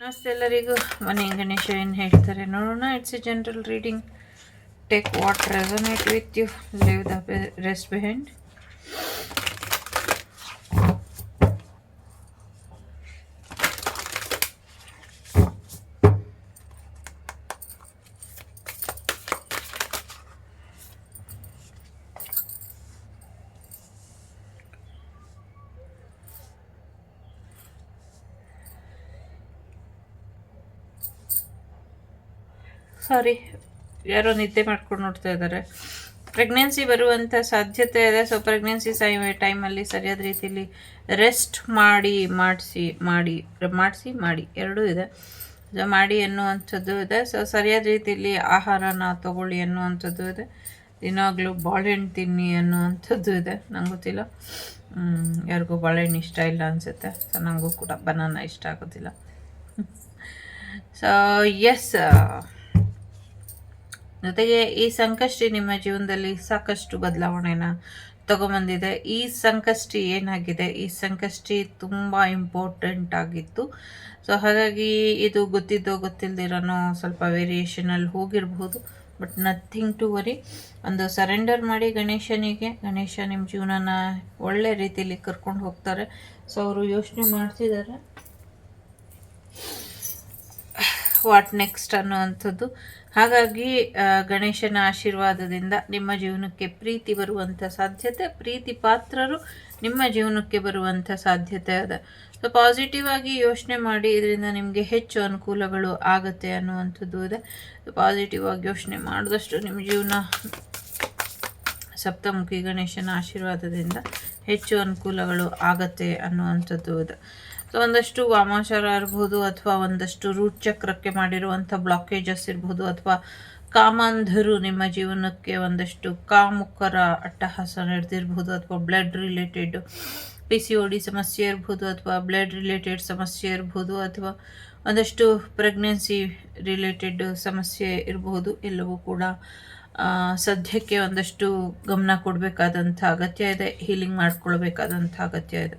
ನಮಸ್ತೆ ಎಲ್ಲರಿಗೂ. ಮನೆ ಗಣೇಶ ಏನು ಹೇಳ್ತಾರೆ ನೋಡೋಣ. It's a general reading take what resonate with you leave the rest behind sorry, ಯಾರೋ ನಿದ್ದೆ ಮಾಡ್ಕೊಂಡು ನೋಡ್ತಾ ಇದ್ದಾರೆ. ಪ್ರೆಗ್ನೆನ್ಸಿ ಬರುವಂಥ ಸಾಧ್ಯತೆ ಇದೆ. ಸೊ ಪ್ರೆಗ್ನೆನ್ಸಿ ಟೈಮಲ್ಲಿ ಸರಿಯಾದ ರೀತಿಯಲ್ಲಿ ರೆಸ್ಟ್ ಮಾಡಿ, ಮಾಡಿಸಿ ಮಾಡಿ ಮಾಡಿಸಿ, ಮಾಡಿ. ಎರಡೂ ಇದೆ. ಸೊ ಮಾಡಿ ಎನ್ನುವಂಥದ್ದು ಇದೆ. ಸೊ ಸರಿಯಾದ ರೀತಿಯಲ್ಲಿ ಆಹಾರನ ತಗೊಳ್ಳಿ ಅನ್ನುವಂಥದ್ದು ಇದೆ. ದಿನಾಗಲೂ ಬಾಳೆಹಣ್ಣು ತಿನ್ನಿ ಅನ್ನುವಂಥದ್ದು ಇದೆ. ನಂಗೆ ಗೊತ್ತಿಲ್ಲ. ಯಾರಿಗೂ ಬಾಳೆಹಣ್ಣು ಇಷ್ಟ ಇಲ್ಲ ಅನಿಸುತ್ತೆ. ಸೊ ನನಗೂ ಕೂಡ ಬನಾನ ಇಷ್ಟ ಆಗೋದಿಲ್ಲ. ಸೊ ಎಸ್ ಜೊತೆಗೆ ಈ ಸಂಕಷ್ಟಿ ನಿಮ್ಮ ಜೀವನದಲ್ಲಿ ಸಾಕಷ್ಟು ಬದಲಾವಣೆನ ತಗೊಂಬಂದಿದೆ. ಈ ಸಂಕಷ್ಟಿ ಏನಾಗಿದೆ? ಈ ಸಂಕಷ್ಟಿ ತುಂಬ ಇಂಪಾರ್ಟೆಂಟ್ ಆಗಿತ್ತು. ಸೊ ಹಾಗಾಗಿ ಇದು ಗೊತ್ತಿದ್ದೋ ಗೊತ್ತಿಲ್ದಿರೋನೋ ಸ್ವಲ್ಪ ವೇರಿಯೇಷನಲ್ಲಿ ಹೋಗಿರಬಹುದು. ಬಟ್ ನಥಿಂಗ್ ಟು ವರಿ ಒಂದು ಸರೆಂಡರ್ ಮಾಡಿ ಗಣೇಶನಿಗೆ. ಗಣೇಶ ನಿಮ್ಮ ಜೀವನನ ಒಳ್ಳೆ ರೀತಿಯಲ್ಲಿ ಕರ್ಕೊಂಡು ಹೋಗ್ತಾರೆ. ಸೊ ಅವರು ಯೋಚನೆ ಮಾಡ್ತಿದ್ದಾರೆ. ವಾಟ್ ನೆಕ್ಸ್ಟ್ ಅನ್ನುವಂಥದ್ದು. ಹಾಗಾಗಿ ಗಣೇಶನ ಆಶೀರ್ವಾದದಿಂದ ನಿಮ್ಮ ಜೀವನಕ್ಕೆ ಪ್ರೀತಿ ಬರುವಂಥ ಸಾಧ್ಯತೆ, ಪ್ರೀತಿ ಪಾತ್ರರು ನಿಮ್ಮ ಜೀವನಕ್ಕೆ ಬರುವಂಥ ಸಾಧ್ಯತೆ ಅದ. ಸೊ ಪಾಸಿಟಿವ್ ಆಗಿ ಯೋಚನೆ ಮಾಡಿ, ಇದರಿಂದ ನಿಮಗೆ ಹೆಚ್ಚು ಅನುಕೂಲಗಳು ಆಗುತ್ತೆ ಅನ್ನುವಂಥದ್ದು ಇದೆ. ಪಾಸಿಟಿವ್ ಆಗಿ ಯೋಚನೆ ಮಾಡಿದಷ್ಟು ನಿಮ್ಮ ಜೀವನ ಸಪ್ತಮುಖಿ ಗಣೇಶನ ಆಶೀರ್ವಾದದಿಂದ ಹೆಚ್ಚು ಅನುಕೂಲಗಳು ಆಗತ್ತೆ ಅನ್ನುವಂಥದ್ದು ಇದೆ. ಸೊ ಒಂದಷ್ಟು ವಾಮಾಚಾರ ಇರ್ಬೋದು ಅಥವಾ ಒಂದಷ್ಟು ರೂಟ್ ಚಕ್ರಕ್ಕೆ ಮಾಡಿರುವಂಥ ಬ್ಲಾಕೇಜಸ್ ಇರ್ಬೋದು ಅಥವಾ ಕಾಮಾಂಧರು ನಿಮ್ಮ ಜೀವನಕ್ಕೆ ಒಂದಷ್ಟು ಕಾಮುಕರ ಅಟ್ಟಹಾಸ ನಡೆದಿರ್ಬೋದು ಅಥವಾ blood related P C O D ಸಮಸ್ಯೆ ಇರ್ಬೋದು ಅಥವಾ ಬ್ಲಡ್ ರಿಲೇಟೆಡ್ ಸಮಸ್ಯೆ ಇರ್ಬೋದು ಅಥವಾ ಒಂದಷ್ಟು ಪ್ರೆಗ್ನೆನ್ಸಿ ರಿಲೇಟೆಡ್ ಸಮಸ್ಯೆ ಇರಬಹುದು. ಎಲ್ಲವೂ ಕೂಡ ಸದ್ಯಕ್ಕೆ ಒಂದಷ್ಟು ಗಮನ ಕೊಡಬೇಕಾದಂಥ ಅಗತ್ಯ ಇದೆ ಹೀಲಿಂಗ್ ಮಾಡ್ಕೊಳ್ಬೇಕಾದಂಥ ಅಗತ್ಯ ಇದೆ.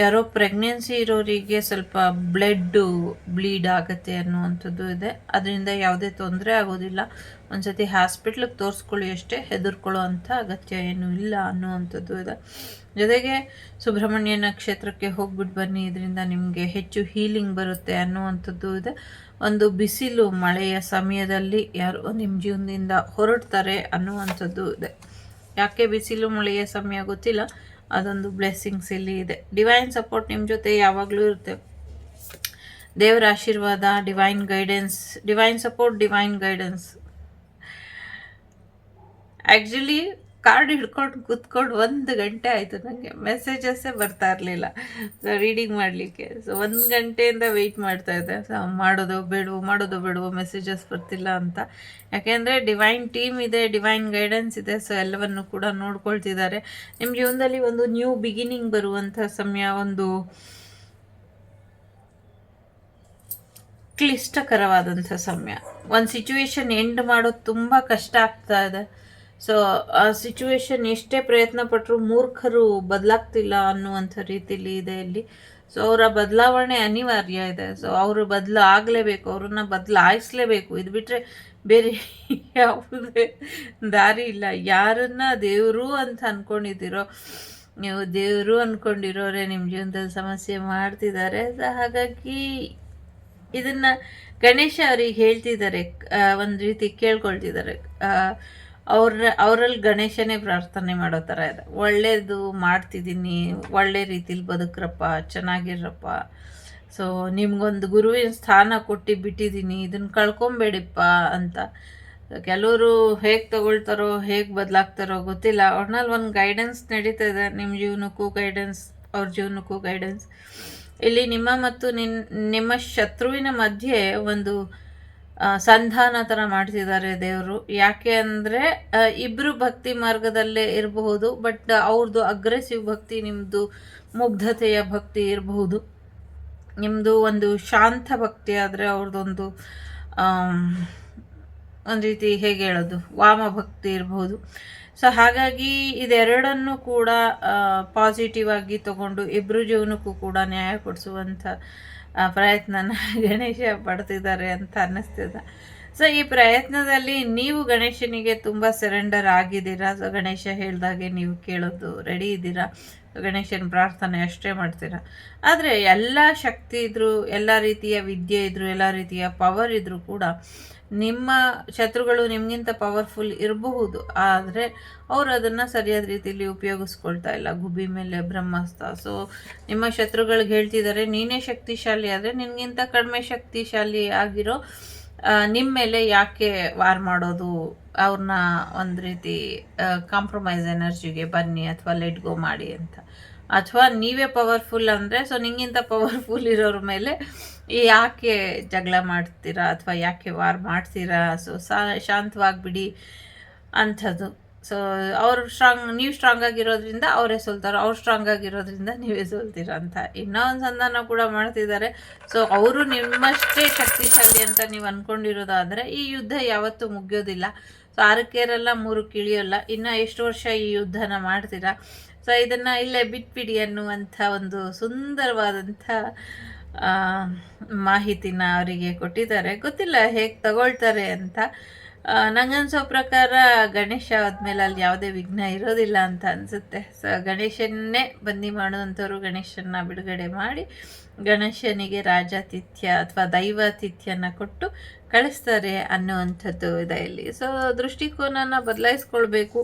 ಯಾರೋ ಪ್ರೆಗ್ನೆನ್ಸಿ ಇರೋರಿಗೆ ಸ್ವಲ್ಪ ಬ್ಲಡ್ಡು ಬ್ಲೀಡ್ ಆಗುತ್ತೆ ಅನ್ನುವಂಥದ್ದು ಇದೆ. ಅದರಿಂದ ಯಾವುದೇ ತೊಂದರೆ ಆಗೋದಿಲ್ಲ. ಒಂದ್ಸತಿ ಹಾಸ್ಪಿಟ್ಲಿಗೆ ತೋರಿಸ್ಕೊಳ್ಳಿ ಅಷ್ಟೇ, ಹೆದರ್ಕೊಳ್ಳೋ ಅಂಥ ಅಗತ್ಯ ಏನೂ ಇಲ್ಲ ಅನ್ನುವಂಥದ್ದು ಇದೆ. ಜೊತೆಗೆ ಸುಬ್ರಹ್ಮಣ್ಯ ನಕ್ಷತ್ರಕ್ಕೆ ಹೋಗ್ಬಿಟ್ಟು ಬನ್ನಿ, ಇದರಿಂದ ನಿಮಗೆ ಹೆಚ್ಚು ಹೀಲಿಂಗ್ ಬರುತ್ತೆ ಅನ್ನುವಂಥದ್ದು ಇದೆ. ಒಂದು ಬಿಸಿಲು ಮಳೆಯ ಸಮಯದಲ್ಲಿ ಯಾರು ನಿಮ್ಮ ಜೀವನದಿಂದ ಹೊರಡ್ತಾರೆ ಅನ್ನುವಂಥದ್ದು ಇದೆ. ಯಾಕೆ ಬಿಸಿಲು ಮಳೆಯ ಸಮಯ ಗೊತ್ತಿಲ್ಲ? ಅದೊಂದು ಬ್ಲೆಸ್ಸಿಂಗ್ಸ್ ಇಲ್ಲಿ ಇದೆ. ಡಿವೈನ್ ಸಪೋರ್ಟ್ ನಿಮ್ಮ ಜೊತೆ ಯಾವಾಗಲೂ ಇರುತ್ತೆ. ದೇವರ ಆಶೀರ್ವಾದ divine guidance divine support divine guidance actually card ಹಿಡ್ಕೊಂಡು ಕುತ್ಕೊಂಡು ಒಂದು ಗಂಟೆ ಆಯಿತು ನನಗೆ ಮೆಸೇಜಸ್ಸೇ ಬರ್ತಾ ಇರಲಿಲ್ಲ. ರೀಡಿಂಗ್ ಮಾಡಲಿಕ್ಕೆ. ಸೊ ಒಂದು ಗಂಟೆಯಿಂದ ವೆಯ್ಟ್ ಮಾಡ್ತಾ ಇದ್ದೆ. ಸೊ ಮಾಡೋದು ಬೇಡವೋ ಮಾಡೋದು ಬೇಡವೋ ಮೆಸೇಜಸ್ ಬರ್ತಿಲ್ಲ ಅಂತ. ಯಾಕೆಂದರೆ ಡಿವೈನ್ ಟೀಮ್ ಇದೆ ಡಿವೈನ್ ಗೈಡೆನ್ಸ್ ಇದೆ. ಸೊ ಎಲ್ಲವನ್ನು ಕೂಡ ನೋಡ್ಕೊಳ್ತಿದ್ದಾರೆ. ನಿಮ್ಮ ಜೀವನದಲ್ಲಿ ಒಂದು ನ್ಯೂ ಬಿಗಿನಿಂಗ್ ಬರುವಂಥ ಸಮಯ, ಒಂದು ಕ್ಲಿಷ್ಟಕರವಾದಂಥ ಸಮಯ. ಒಂದು ಸಿಚುವೇಶನ್ ಎಂಡ್ ಮಾಡೋದು ತುಂಬ ಕಷ್ಟ ಆಗ್ತಾ ಇದೆ. ಸೊ ಆ ಸಿಚುವೇಶನ್ ಎಷ್ಟೇ ಪ್ರಯತ್ನ ಪಟ್ಟರು ಮೂರ್ಖರು ಬದಲಾಗ್ತಿಲ್ಲ ಅನ್ನುವಂಥ ರೀತಿಯಲ್ಲಿ ಇದೆ ಇಲ್ಲಿ. ಸೊ ಅವರ ಬದಲಾವಣೆ ಅನಿವಾರ್ಯ ಇದೆ. ಸೊ ಅವರು ಬದಲಾಗಲೇಬೇಕು ಅವ್ರನ್ನ ಬದಲಾಯಿಸ್ಲೇಬೇಕು ಇದು ಬಿಟ್ಟರೆ ಬೇರೆ ಯಾವುದೇ ದಾರಿ ಇಲ್ಲ. ಯಾರನ್ನ ದೇವರು ಅಂತ ಅಂದ್ಕೊಂಡಿದ್ದೀರೋ ನೀವು ದೇವರು ಅಂದ್ಕೊಂಡಿರೋರೆ ನಿಮ್ಮ ಜೀವನದಲ್ಲಿ ಸಮಸ್ಯೆ ಮಾಡ್ತಿದ್ದಾರೆ. ಸೊ ಹಾಗಾಗಿ ಇದನ್ನು ಗಣೇಶ ಅವ್ರಿಗೆ ಹೇಳ್ತಿದ್ದಾರೆ. ಒಂದು ರೀತಿ ಕೇಳ್ಕೊಳ್ತಿದ್ದಾರೆ. ಅವ್ರ ಅವರಲ್ಲಿ ಗಣೇಶನೇ ಪ್ರಾರ್ಥನೆ ಮಾಡೋ ಥರ ಇದೆ. ಒಳ್ಳೇದು ಮಾಡ್ತಿದ್ದೀನಿ, ಒಳ್ಳೆ ರೀತಿಲಿ ಬದುಕ್ರಪ್ಪ ಚೆನ್ನಾಗಿರಪ್ಪ ಸೊ ನಿಮ್ಗೊಂದು ಗುರುವಿನ ಸ್ಥಾನ ಕೊಟ್ಟು ಬಿಟ್ಟಿದ್ದೀನಿ ಇದನ್ನು ಕಳ್ಕೊಂಬೇಡಿಪ್ಪ ಅಂತ. ಕೆಲವರು ಹೇಗೆ ತಗೊಳ್ತಾರೋ, ಹೇಗೆ ಬದಲಾಗ್ತಾರೋ ಗೊತ್ತಿಲ್ಲ. ಅವ್ರನ್ನಲ್ಲಿ ಒಂದು ಗೈಡೆನ್ಸ್ ನಡೀತಾ ಇದೆ ನಿಮ್ಮ ಜೀವನಕ್ಕೂ ಗೈಡೆನ್ಸ್ ಅವ್ರ ಜೀವನಕ್ಕೂ ಗೈಡೆನ್ಸ್ ಇಲ್ಲಿ ನಿಮ್ಮ ಮತ್ತು ನಿನ್, ನಿಮ್ಮ ಶತ್ರುವಿನ ಮಧ್ಯೆ ಒಂದು ಸಂಧಾನ ಥರ ಮಾಡ್ತಿದ್ದಾರೆ ದೇವರು. ಯಾಕೆ ಅಂದರೆ ಇಬ್ಬರು ಭಕ್ತಿ ಮಾರ್ಗದಲ್ಲೇ ಇರಬಹುದು ಬಟ್ ಅವ್ರದ್ದು ಅಗ್ರೆಸಿವ್ ಭಕ್ತಿ ನಿಮ್ಮದು ಮುಗ್ಧತೆಯ ಭಕ್ತಿ ಇರಬಹುದು. ನಿಮ್ಮದು ಒಂದು ಶಾಂತ ಭಕ್ತಿ ಆದರೆ ಅವ್ರದ್ದೊಂದು ಒಂದು ರೀತಿ ಹೇಗೆ ಹೇಳೋದು, ವಾಮ ಭಕ್ತಿ ಇರಬಹುದು. ಸೊ ಹಾಗಾಗಿ ಇದೆರಡನ್ನು ಕೂಡ ಪಾಸಿಟಿವ್ ಆಗಿ ತಗೊಂಡು ಇಬ್ಬರು ಜೀವನಕ್ಕೂ ಕೂಡ ನ್ಯಾಯ ಕೊಡಿಸುವಂಥ ಪ್ರಯತ್ನನ ಗಣೇಶ ಪಡ್ತಿದ್ದಾರೆ ಅಂತ ಅನ್ನಿಸ್ತಿದೆ. ಸೊ ಈ ಪ್ರಯತ್ನದಲ್ಲಿ ನೀವು ಗಣೇಶನಿಗೆ ತುಂಬ ಸರೆಂಡರ್ ಆಗಿದ್ದೀರಾ? ಸೊ ಗಣೇಶ ಹೇಳಿದಾಗೆ ನೀವು ಕೇಳೋದು ರೆಡಿ ಇದ್ದೀರಾ? ಗಣೇಶನ ಪ್ರಾರ್ಥನೆ ಅಷ್ಟೇ ಮಾಡ್ತೀರಾ? ಆದರೆ ಎಲ್ಲ ಶಕ್ತಿ ಇದ್ದರೂ ಎಲ್ಲ ರೀತಿಯ ವಿದ್ಯೆ ಇದ್ದರೂ ಎಲ್ಲ ರೀತಿಯ ಪವರ್ ಇದ್ದರೂ ಕೂಡ ನಿಮ್ಮ ಶತ್ರುಗಳು ನಿಮಗಿಂತ ಪವರ್ಫುಲ್ ಇರಬಹುದು. ಆದರೆ ಅವರು ಅದನ್ನು ಸರಿಯಾದ ರೀತಿಯಲ್ಲಿ ಉಪಯೋಗಿಸ್ಕೊಳ್ತಾ ಇಲ್ಲ. ಗುಬ್ಬಿ ಮೇಲೆ ಬ್ರಹ್ಮಾಸ್ತ್ರ ಸೊ ನಿಮ್ಮ ಶತ್ರುಗಳಿಗೆ ಹೇಳ್ತಿದ್ದಾರೆ, ನೀನೇ ಶಕ್ತಿಶಾಲಿ ಆದರೆ ನಿನಗಿಂತ ಕಡಿಮೆ ಶಕ್ತಿಶಾಲಿ ಆಗಿರೋ ನಿಮ್ಮ ಮೇಲೆ ಯಾಕೆ ವಾರ್ ಮಾಡೋದು? ಅವ್ರನ್ನ ಒಂದು ರೀತಿ ಕಾಂಪ್ರಮೈಸ್ ಎನರ್ಜಿಗೆ ಬನ್ನಿ ಅಥವಾ ಲೆಟ್ ಗೋ ಮಾಡಿ ಅಂತ. ಅಥವಾ ನೀವೇ ಪವರ್ಫುಲ್ ಅಂದರೆ ಸೊ ನಿಂಗಿಂತ ಪವರ್ಫುಲ್ ಇರೋರ ಮೇಲೆ ಯಾಕೆ ಜಗಳ ಮಾಡ್ತೀರಾ ಅಥವಾ ಯಾಕೆ ವಾರ್ ಮಾಡ್ತೀರಾ? ಸೊ ಶಾಂತವಾಗಿಬಿಡಿ ಅಂಥದ್ದು. ಸೊ ಅವರು ಸ್ಟ್ರಾಂಗ್ ನೀವು ಸ್ಟ್ರಾಂಗ್ ಆಗಿರೋದ್ರಿಂದ ಅವರೇ ಸೋಲ್ತಾರೆ. ಅವ್ರು ಸ್ಟ್ರಾಂಗ್ ಆಗಿರೋದ್ರಿಂದ ನೀವೇ ಸೋಲ್ತೀರ ಅಂತ. ಇನ್ನೂ ಒಂದು ಸಂಧಾನ ಕೂಡ ಮಾಡ್ತಿದ್ದಾರೆ. ಸೊ ಅವರು ನಿಮ್ಮಷ್ಟೇ ಶಕ್ತಿಶಾಲಿ ಅಂತ ನೀವು ಅಂದ್ಕೊಂಡಿರೋದಾದರೆ ಈ ಯುದ್ಧ ಯಾವತ್ತೂ ಮುಗಿಯೋದಿಲ್ಲ. ಸೊ ಆರಕ್ಕೇರಲ್ಲ ಮೂರು ಕಿಳಿಯೋಲ್ಲ. ಇನ್ನು ಎಷ್ಟು ವರ್ಷ ಈ ಯುದ್ಧನ ಮಾಡ್ತೀರಾ? ಸೊ ಇದನ್ನು ಇಲ್ಲೇ ಬಿಟ್ಬಿಡಿ ಅನ್ನುವಂಥ ಒಂದು ಸುಂದರವಾದಂಥ ಮಾಹಿತಿನ ಅವರಿಗೆ ಕೊಟ್ಟಿದ್ದಾರೆ. ಗೊತ್ತಿಲ್ಲ ಹೇಗೆ ತಗೊಳ್ತಾರೆ ಅಂತ. ನಂಗನ್ಸೋ ಪ್ರಕಾರ ಗಣೇಶ ಆದಮೇಲೆ ಅಲ್ಲಿ ಯಾವುದೇ ವಿಘ್ನ ಇರೋದಿಲ್ಲ ಅಂತ ಅನಿಸುತ್ತೆ. ಸೊ ಗಣೇಶನ್ನೇ ಬಂದಿ ಮಾಡುವಂಥವ್ರು ಗಣೇಶನ್ನ ಬಿಡುಗಡೆ ಮಾಡಿ ಗಣೇಶನಿಗೆ ರಾಜಾತಿಥ್ಯ ಅಥವಾ ದೈವಾತಿಥ್ಯನ ಕೊಟ್ಟು ಕಳಿಸ್ತಾರೆ ಅನ್ನುವಂಥದ್ದು ಇದೆ ಇಲ್ಲಿ. ಸೊ ದೃಷ್ಟಿಕೋನನ ಬದಲಾಯಿಸ್ಕೊಳ್ಬೇಕು.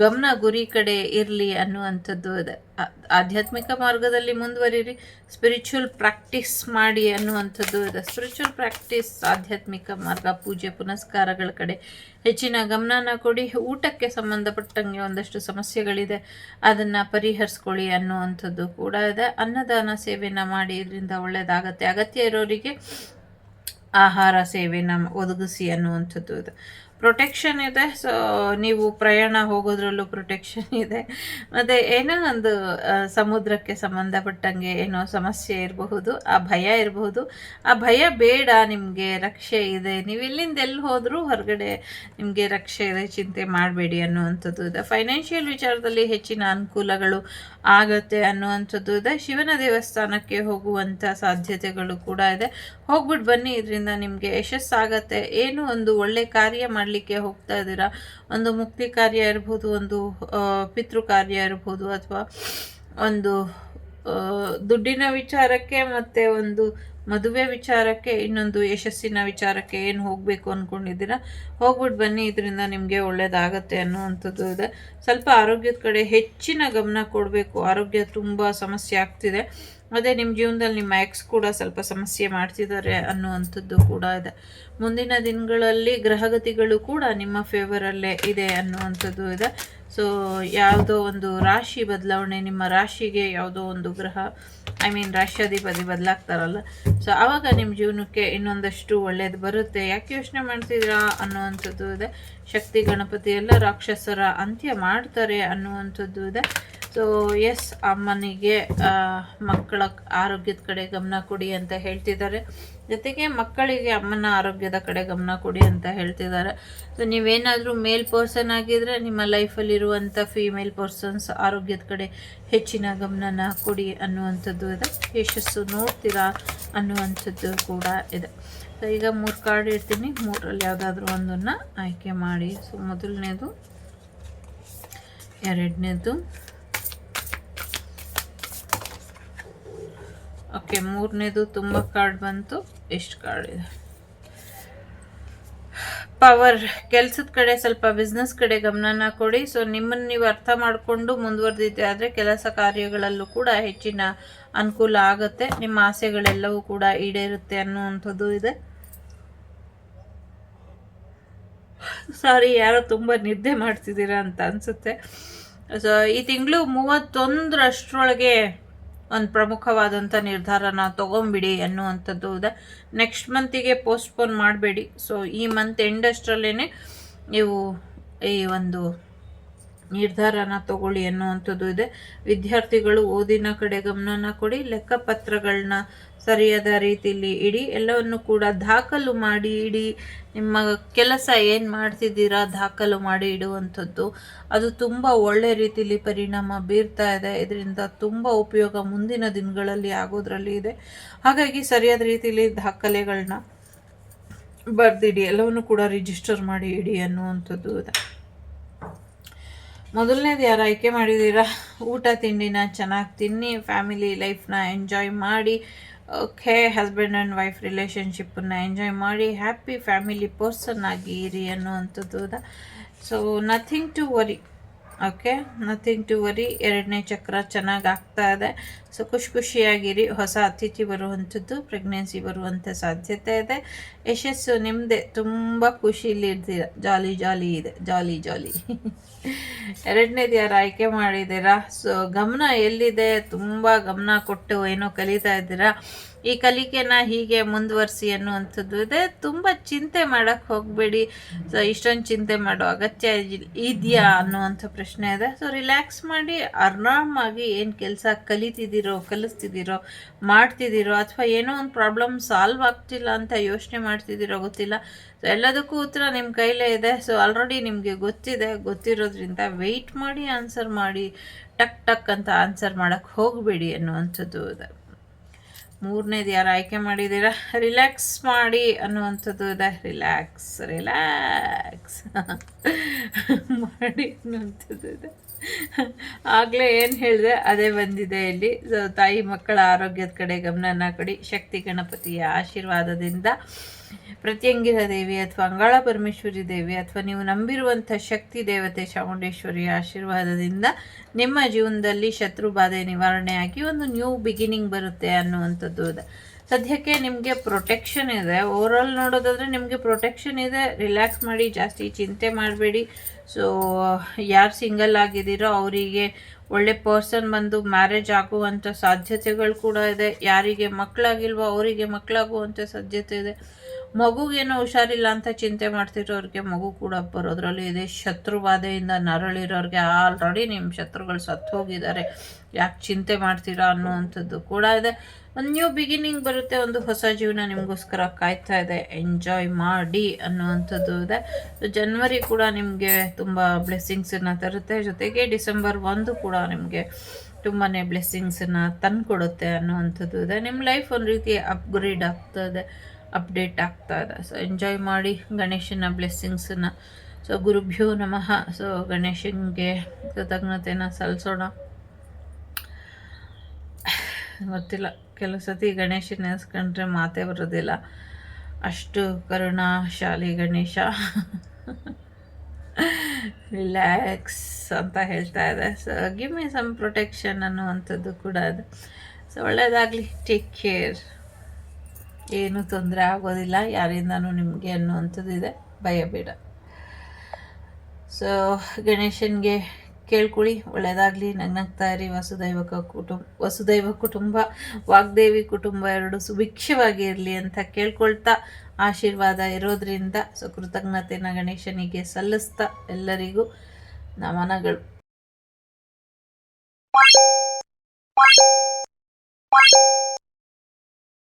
ಗಮನ ಗುರಿ ಕಡೆ ಇರಲಿ ಅನ್ನುವಂಥದ್ದು ಆಧ್ಯಾತ್ಮಿಕ ಮಾರ್ಗದಲ್ಲಿ ಮುಂದುವರಿರಿ ಸ್ಪಿರಿಚುವಲ್ ಪ್ರಾಕ್ಟೀಸ್ ಮಾಡಿ ಅನ್ನುವಂಥದ್ದು ಇದೆ. ಸ್ಪಿರಿಚುವಲ್ ಪ್ರಾಕ್ಟೀಸ್ ಆಧ್ಯಾತ್ಮಿಕ ಮಾರ್ಗ, ಪೂಜೆ, ಪುನಸ್ಕಾರಗಳ ಕಡೆ ಹೆಚ್ಚಿನ ಗಮನನ ಕೊಡಿ. ಊಟಕ್ಕೆ ಸಂಬಂಧಪಟ್ಟಂಗೆ ಒಂದಷ್ಟು ಸಮಸ್ಯೆಗಳಿದೆ, ಅದನ್ನು ಪರಿಹರಿಸ್ಕೊಳ್ಳಿ ಅನ್ನುವಂಥದ್ದು ಕೂಡ ಇದೆ. ಅನ್ನದಾನ ಸೇವೆಯನ್ನು ಮಾಡಿ ಇದರಿಂದ ಒಳ್ಳೆಯದಾಗತ್ತೆ ಅಗತ್ಯ ಇರೋರಿಗೆ ಆಹಾರ ಸೇವೆನ ಒದಗಿಸಿ ಅನ್ನುವಂಥದ್ದು ಇದೆ. ಪ್ರೊಟೆಕ್ಷನ್ ಇದೆ. ಸೊ ನೀವು ಪ್ರಯಾಣ ಹೋಗೋದ್ರಲ್ಲೂ ಪ್ರೊಟೆಕ್ಷನ್ ಇದೆ. ಮತ್ತು ಏನೋ ಒಂದು ಸಮುದ್ರಕ್ಕೆ ಸಂಬಂಧಪಟ್ಟಂಗೆ ಏನೋ ಸಮಸ್ಯೆ ಇರಬಹುದು, ಆ ಭಯ ಇರಬಹುದು. ಆ ಭಯ ಬೇಡ, ನಿಮಗೆ ರಕ್ಷೆ ಇದೆ. ನೀವು ಇಲ್ಲಿಂದ ಎಲ್ಲಿ ಹೋದರೂ ಹೊರಗಡೆ ನಿಮಗೆ ರಕ್ಷೆ ಇದೆ, ಚಿಂತೆ ಮಾಡಬೇಡಿ ಅನ್ನುವಂಥದ್ದು ಇದೆ. ಫೈನಾನ್ಷಿಯಲ್ ವಿಚಾರದಲ್ಲಿ ಹೆಚ್ಚಿನ ಅನುಕೂಲಗಳು ಆಗತ್ತೆ ಅನ್ನುವಂಥದ್ದು ಇದೆ. ಶಿವನ ದೇವಸ್ಥಾನಕ್ಕೆ ಹೋಗುವಂಥ ಸಾಧ್ಯತೆಗಳು ಕೂಡ ಇದೆ. ಹೋಗ್ಬಿಟ್ಟು ಬನ್ನಿ, ಇದರಿಂದ ನಿಮಗೆ ಯಶಸ್ಸಾಗತ್ತೆ. ಏನು ಒಂದು ಒಳ್ಳೆ ಕಾರ್ಯ ಮಾಡಲಿಕ್ಕೆ ಹೋಗ್ತಾ ಇದ್ದೀರಾ? ಒಂದು ಮುಕ್ತಿ ಕಾರ್ಯ ಇರ್ಬೋದು, ಒಂದು ಪಿತೃ ಕಾರ್ಯ ಇರ್ಬೋದು ಅಥವಾ ಒಂದು ದುಡ್ಡಿನ ವಿಚಾರಕ್ಕೆ ಮತ್ತು ಒಂದು ಮದುವೆ ವಿಚಾರಕ್ಕೆ, ಇನ್ನೊಂದು ಯಶಸ್ಸಿನ ವಿಚಾರಕ್ಕೆ ಏನು ಹೋಗಬೇಕು ಅಂದ್ಕೊಂಡಿದ್ದೀರಾ ಹೋಗ್ಬಿಟ್ಟು ಬನ್ನಿ, ಇದರಿಂದ ನಿಮಗೆ ಒಳ್ಳೆಯದಾಗತ್ತೆ ಅನ್ನುವಂಥದ್ದು ಇದೆ. ಸ್ವಲ್ಪ ಆರೋಗ್ಯದ ಕಡೆ ಹೆಚ್ಚಿನ ಗಮನ ಕೊಡಬೇಕು. ಆರೋಗ್ಯ ತುಂಬ ಸಮಸ್ಯೆ ಆಗ್ತಿದೆ. ಅದೇ ನಿಮ್ಮ ಜೀವನದಲ್ಲಿ ನಿಮ್ಮ ಎಕ್ಸ್ ಕೂಡ ಸ್ವಲ್ಪ ಸಮಸ್ಯೆ ಮಾಡ್ತಿದ್ದಾರೆ ಅನ್ನುವಂಥದ್ದು ಕೂಡ ಇದೆ. ಮುಂದಿನ ದಿನಗಳಲ್ಲಿ ಗ್ರಹಗತಿಗಳು ಕೂಡ ನಿಮ್ಮ ಫೇವರಲ್ಲೇ ಇದೆ ಅನ್ನುವಂಥದ್ದು ಇದೆ. ಸೊ ಯಾವುದೋ ಒಂದು ರಾಶಿ ಬದಲಾವಣೆ, ನಿಮ್ಮ ರಾಶಿಗೆ ಯಾವುದೋ ಒಂದು ಗ್ರಹ ಐ ಮೀನ್ ರಾಶ್ಯಾಧಿಪತಿ ಬದಲಾಗ್ತಾರಲ್ಲ. ಸೊ ಆವಾಗ ನಿಮ್ಮ ಜೀವನಕ್ಕೆ ಇನ್ನೊಂದಷ್ಟು ಒಳ್ಳೇದು ಬರುತ್ತೆ. ಯಾಕೆ ಯೋಚನೆ ಮಾಡ್ತಿದ್ದೀರಾ ಅನ್ನುವಂಥದ್ದು ಇದೆ. ಶಕ್ತಿ, ಗಣಪತಿ ಎಲ್ಲ ರಾಕ್ಷಸರ ಅಂತ್ಯ ಮಾಡ್ತಾರೆ ಅನ್ನುವಂಥದ್ದು ಇದೆ. ಸೊ ಎಸ್ ಅಮ್ಮನಿಗೆ ಮಕ್ಕಳ ಆರೋಗ್ಯದ ಕಡೆ ಗಮನ ಕೊಡಿ ಅಂತ ಹೇಳ್ತಿದ್ದಾರೆ. ಜೊತೆಗೆ ಮಕ್ಕಳಿಗೆ ಅಮ್ಮನ ಆರೋಗ್ಯದ ಕಡೆ ಗಮನ ಕೊಡಿ ಅಂತ ಹೇಳ್ತಿದ್ದಾರೆ. ಸೊ ನೀವೇನಾದರೂ ಮೇಲ್ ಪರ್ಸನ್ ಆಗಿದ್ದರೆ ನಿಮ್ಮ ಲೈಫಲ್ಲಿರುವಂಥ ಫೀಮೇಲ್ ಪರ್ಸನ್ಸ್ ಆರೋಗ್ಯದ ಕಡೆ ಹೆಚ್ಚಿನ ಗಮನನ ಕೊಡಿ ಅನ್ನುವಂಥದ್ದು ಇದೆ. ಯಶಸ್ಸು ನೋಡ್ತೀರಾ ಅನ್ನುವಂಥದ್ದು ಕೂಡ ಇದೆ. ಸೊ ಈಗ ಮೂರು ಕಾರ್ಡ್ ಇಡ್ತೀನಿ. ಮೂರಲ್ಲಿ ಯಾವುದಾದ್ರೂ ಒಂದನ್ನು ಆಯ್ಕೆ ಮಾಡಿ. ಸೊ ಮೊದಲನೇದು, ಎರಡನೇದು ಓಕೆ, ಮೂರನೇದು ತುಂಬ ಕಾರ್ಡ್ ಬಂತು. ಎಷ್ಟು ಕಾರ್ಡ್ ಇದೆ? ಪವರ್ ಕೆಲಸದ ಕಡೆ ಸ್ವಲ್ಪ ಬಿಸ್ನೆಸ್ ಕಡೆ ಗಮನನ ಕೊಡಿ. ಸೊ ನಿಮ್ಮನ್ನು ನೀವು ಅರ್ಥ ಮಾಡಿಕೊಂಡು ಮುಂದುವರೆದಿದ್ದೆ ಆದರೆ ಕೆಲಸ ಕಾರ್ಯಗಳಲ್ಲೂ ಕೂಡ ಹೆಚ್ಚಿನ ಅನುಕೂಲ ಆಗುತ್ತೆ. ನಿಮ್ಮ ಆಸೆಗಳೆಲ್ಲವೂ ಕೂಡ ಈಡೇರುತ್ತೆ ಅನ್ನುವಂಥದ್ದು ಇದೆ. ಸಾರಿ ಯಾರೋ ತುಂಬ ನಿದ್ದೆ ಮಾಡ್ತಿದ್ದೀರಾ ಅಂತ ಅನಿಸುತ್ತೆ. ಸೊ ಈ ತಿಂಗಳು ಮೂವತ್ತೊಂದರಷ್ಟರೊಳಗೆ ಒಂದು ಪ್ರಮುಖವಾದಂಥ ನಿರ್ಧಾರನ ತೊಗೊಂಬಿಡಿ ಅನ್ನುವಂಥದ್ದು ಇದೆ. ನೆಕ್ಸ್ಟ್ ಮಂತಿಗೆ ಪೋಸ್ಟ್ಪೋನ್ ಮಾಡಬೇಡಿ. ಸೊ ಈ ಮಂತ್ ಎಂಡಷ್ಟರಲ್ಲೇ ನೀವು ಈ ಒಂದು ನಿರ್ಧಾರನ ತಗೊಳ್ಳಿ ಅನ್ನುವಂಥದ್ದು ಇದೆ. ವಿದ್ಯಾರ್ಥಿಗಳು ಓದಿನ ಕಡೆ ಗಮನನ ಕೊಡಿ ಲೆಕ್ಕಪತ್ರಗಳನ್ನ ಸರಿಯಾದ ರೀತಿಯಲ್ಲಿ ಇಡಿ, ಎಲ್ಲವನ್ನು ಕೂಡ ದಾಖಲು ಮಾಡಿ ಇಡಿ. ನಿಮ್ಮ ಕೆಲಸ ಏನು ಮಾಡ್ತಿದ್ದೀರಾ ದಾಖಲು ಮಾಡಿ ಇಡುವಂಥದ್ದು. ಅದು ತುಂಬ ಒಳ್ಳೆ ರೀತಿಯಲ್ಲಿ ಪರಿಣಾಮ ಬೀರ್ತಾ ಇದೆ. ಇದರಿಂದ ತುಂಬ ಉಪಯೋಗ ಮುಂದಿನ ದಿನಗಳಲ್ಲಿ ಆಗೋದ್ರಲ್ಲಿ ಇದೆ. ಹಾಗಾಗಿ ಸರಿಯಾದ ರೀತಿಯಲ್ಲಿ ದಾಖಲೆಗಳನ್ನ ಬರೆದಿಡಿ, ಎಲ್ಲವನ್ನು ಕೂಡ ರಿಜಿಸ್ಟರ್ ಮಾಡಿ ಇಡಿ ಅನ್ನುವಂಥದ್ದು ಇದೆ. ಮೊದಲನೇದು ಯಾರು ಆಯ್ಕೆ ಮಾಡಿದ್ದೀರಾ? ಊಟ, ತಿಂಡಿನ ಚೆನ್ನಾಗಿ ತಿನ್ನಿ ಫ್ಯಾಮಿಲಿ ಲೈಫ್ನ ಎಂಜಾಯ್ ಮಾಡಿ, ಓಕೆ ಹಸ್ಬೆಂಡ್ ಆ್ಯಂಡ್ ವೈಫ್ ರಿಲೇಷನ್ಶಿಪ್ಪನ್ನು ಎಂಜಾಯ್ ಮಾಡಿ ಹ್ಯಾಪಿ ಫ್ಯಾಮಿಲಿ ಪರ್ಸನ್ ಆಗಿ ಇರಿ ಅನ್ನುವಂಥದ್ದು so nothing to worry okay nothing to worry ಎರಡನೇ ಚಕ್ರ ಚೆನ್ನಾಗಿ ಆಗ್ತಾ ಇದೆ. ಸೊ ಖುಷಿ ಖುಷಿಯಾಗಿರಿ ಹೊಸ ಅತಿಥಿ ಬರುವಂಥದ್ದು ಪ್ರೆಗ್ನೆನ್ಸಿ ಬರುವಂಥ ಸಾಧ್ಯತೆ ಇದೆ. ಯಶಸ್ಸು ನಿಮ್ಮದೇ ತುಂಬ ಖುಷಿಯಲ್ಲಿ ಇರ್ತೀರ. ಜಾಲಿ ಜಾಲಿ ಇದೆ. ಜಾಲಿ ಜಾಲಿ. ಎರಡನೇದು ಯಾರು ಆಯ್ಕೆ ಮಾಡಿದ್ದೀರಾ? ಸೊ ಗಮನ ಎಲ್ಲಿದೆ? ತುಂಬ ಗಮನ ಕೊಟ್ಟು ಏನೋ ಕಲಿತಾ ಇದ್ದೀರಾ? ಈ ಕಲಿಕೆನ ಹೀಗೆ ಮುಂದುವರಿಸಿ ಅನ್ನುವಂಥದ್ದು ಇದೆ. ತುಂಬ ಚಿಂತೆ ಮಾಡೋಕ್ಕೆ ಹೋಗಬೇಡಿ. ಸೊ ಇಷ್ಟೊಂದು ಚಿಂತೆ ಮಾಡೋ ಅಗತ್ಯ ಇದ್- ಇದೆಯಾ ಅನ್ನುವಂಥ ಪ್ರಶ್ನೆ ಇದೆ. ಸೊ ರಿಲ್ಯಾಕ್ಸ್ ಮಾಡಿ, ಆರಾಮಾಗಿ ಏನು ಕೆಲಸ ಕಲಿತಿದ್ದೀರೋ? ಕಲಿಸ್ತಿದ್ದೀರೋ, ಮಾಡ್ತಿದ್ದೀರೋ, ಅಥವಾ ಏನೋ ಒಂದು ಪ್ರಾಬ್ಲಮ್ ಸಾಲ್ವ್ ಆಗ್ತಿಲ್ಲ ಅಂತ ಯೋಚನೆ ಮಾಡ್ತಿದ್ದೀರೋ ಗೊತ್ತಿಲ್ಲ. ಸೊ ಎಲ್ಲದಕ್ಕೂ ಉತ್ತರ ನಿಮ್ಮ ಕೈಲೇ ಇದೆ. ಸೊ ಆಲ್ರೆಡಿ ನಿಮಗೆ ಗೊತ್ತಿದೆ. ಗೊತ್ತಿರೋದ್ರಿಂದ ವೆಯ್ಟ್ ಮಾಡಿ ಆನ್ಸರ್ ಮಾಡಿ, ಟಕ್ ಟಕ್ ಅಂತ ಆನ್ಸರ್ ಮಾಡೋಕ್ಕೆ ಹೋಗಬೇಡಿ ಅನ್ನುವಂಥದ್ದು ಇದೆ. ಮೂರನೇದು ಯಾರು ಆಯ್ಕೆ ಮಾಡಿದ್ದೀರಾ? ರಿಲ್ಯಾಕ್ಸ್ ಮಾಡಿ ಅನ್ನುವಂಥದ್ದು ಇದೆ. ರಿಲ್ಯಾಕ್ಸ್ ರಿಲ್ಯಾಕ್ಸ್ ಮಾಡಿ ಅನ್ನುವಂಥದ್ದು ಇದೆ. ಆಗಲೇ ಏನು ಹೇಳಿದೆ? ಅದೇ ಬಂದಿದೆ ಇಲ್ಲಿ. ತಾಯಿ ಮಕ್ಕಳ ಆರೋಗ್ಯದ ಕಡೆ ಗಮನನ ಕೊಡಿ. ಶಕ್ತಿ ಗಣಪತಿಯ ಆಶೀರ್ವಾದದಿಂದ ಪ್ರತ್ಯಂಗಿರ ದೇವಿ ಅಥವಾ ಅಂಗಾಳ ಪರಮೇಶ್ವರಿ ದೇವಿ ಅಥವಾ ನೀವು ನಂಬಿರುವಂಥ ಶಕ್ತಿ ದೇವತೆ ಚಾಮುಂಡೇಶ್ವರಿಯ ಆಶೀರ್ವಾದದಿಂದ ನಿಮ್ಮ ಜೀವನದಲ್ಲಿ ಶತ್ರು ಬಾಧೆ ನಿವಾರಣೆ ಆಗಿ ಒಂದು ನ್ಯೂ ಬಿಗಿನಿಂಗ್ ಬರುತ್ತೆ ಅನ್ನುವಂಥದ್ದು ಇದೆ ಸದ್ಯಕ್ಕೆ ನಿಮಗೆ ಪ್ರೊಟೆಕ್ಷನ್ ಇದೆ. ಓವರಾಲ್ ನೋಡೋದಾದರೆ ನಿಮಗೆ ಪ್ರೊಟೆಕ್ಷನ್ ಇದೆ. ರಿಲ್ಯಾಕ್ಸ್ ಮಾಡಿ, ಜಾಸ್ತಿ ಚಿಂತೆ ಮಾಡಬೇಡಿ. ಸೊ ಯಾರು ಸಿಂಗಲ್ ಆಗಿದ್ದೀರೋ ಅವರಿಗೆ ಒಳ್ಳೆ ಪರ್ಸನ್ ಬಂದು ಮ್ಯಾರೇಜ್ ಆಗುವಂಥ ಸಾಧ್ಯತೆಗಳು ಕೂಡ ಇದೆ. ಯಾರಿಗೆ ಮಕ್ಕಳಾಗಿಲ್ವೋ ಅವರಿಗೆ ಮಕ್ಕಳಾಗುವಂಥ ಸಾಧ್ಯತೆ ಇದೆ. ಮಗುಗೇನೋ ಹುಷಾರಿಲ್ಲ ಅಂತ ಚಿಂತೆ ಮಾಡ್ತಿರೋರಿಗೆ ಮಗು ಕೂಡ ಬರೋದ್ರಲ್ಲಿ ಇದೆ. ಶತ್ರುಬಾಧೆಯಿಂದ ನರಳಿರೋರಿಗೆ ಆಲ್ರೆಡಿ ನಿಮ್ಮ ಶತ್ರುಗಳು ಸತ್ತು ಹೋಗಿದ್ದಾರೆ ಯಾಕೆ ಚಿಂತೆ ಮಾಡ್ತೀರಾ ಅನ್ನುವಂಥದ್ದು ಕೂಡ ಇದೆ. ಒಂದು ನ್ಯೂ ಬಿಗಿನಿಂಗ್ ಬರುತ್ತೆ, ಒಂದು ಹೊಸ ಜೀವನ ನಿಮಗೋಸ್ಕರ ಕಾಯ್ತಾ ಇದೆ. ಎಂಜಾಯ್ ಮಾಡಿ ಅನ್ನುವಂಥದ್ದು ಇದೆ. ಜನ್ವರಿ ಕೂಡ ನಿಮಗೆ ತುಂಬ ಬ್ಲೆಸ್ಸಿಂಗ್ಸನ್ನು ತರುತ್ತೆ. ಜೊತೆಗೆ ಡಿಸೆಂಬರ್ ಒಂದು ಕೂಡ ನಿಮಗೆ ತುಂಬಾ ಬ್ಲೆಸ್ಸಿಂಗ್ಸನ್ನು ತಂದುಕೊಡುತ್ತೆ ಅನ್ನುವಂಥದ್ದು ಇದೆ. ನಿಮ್ಮ ಲೈಫ್ ಒಂದು ರೀತಿ ಅಪ್ಗ್ರೇಡ್ ಆಗ್ತದೆ ಅಪ್ಡೇಟ್ ಆಗ್ತಾ ಇದೆ. ಸೊ ಎಂಜಾಯ್ ಮಾಡಿ ಗಣೇಶನ ಬ್ಲೆಸ್ಸಿಂಗ್ಸನ್ನು ಸೊ ಗುರುಭ್ಯೋ ನಮಃ. ಸೊ ಗಣೇಶನಿಗೆ ಕೃತಜ್ಞತೆನ ಸಲ್ಲಿಸೋಣ. ಗೊತ್ತಿಲ್ಲ. ಕೆಲವು ಸತಿ ಗಣೇಶ ನೆನೆಸ್ಕೊಂಡ್ರೆ ಮಾತೇ ಬರೋದಿಲ್ಲ. ಅಷ್ಟು ಕರುಣಾಶಾಲಿ ಗಣೇಶ. ರಿಲ್ಯಾಕ್ಸ್ ಅಂತ ಹೇಳ್ತಾ ಇದೆ. So give me some protection ಅನ್ನುವಂಥದ್ದು ಕೂಡ ಅದು ಸೊ ಒಳ್ಳೆಯದಾಗಲಿ ಟೇಕ್ ಕೇರ್ ಏನು ತೊಂದರೆ ಆಗೋದಿಲ್ಲ, ಯಾರಿಂದನೂ ನಿಮಗೆ ಅನ್ನುವಂಥದ್ದಿದೆ ಭಯ ಬೇಡ. ಸೊ ಗಣೇಶನಿಗೆ ಕೇಳ್ಕೊಳ್ಳಿ ಒಳ್ಳೆಯದಾಗಲಿ ನಗ್ನಗ್ತಾ ಇರಿ. ವಸುದೈವಕ ಕುಟುಂಬ, ವಸುದೈವ ಕುಟುಂಬ, ವಾಗ್ದೇವಿ ಕುಟುಂಬ ಎರಡು ಸುಭಿಕ್ಷವಾಗಿ ಇರಲಿ ಅಂತ ಕೇಳ್ಕೊಳ್ತಾ ಆಶೀರ್ವಾದ ಇರೋದ್ರಿಂದ ಸೊ ಕೃತಜ್ಞತೆನ ಗಣೇಶನಿಗೆ ಸಲ್ಲಿಸ್ತಾ ಎಲ್ಲರಿಗೂ ನಮನಗಳು.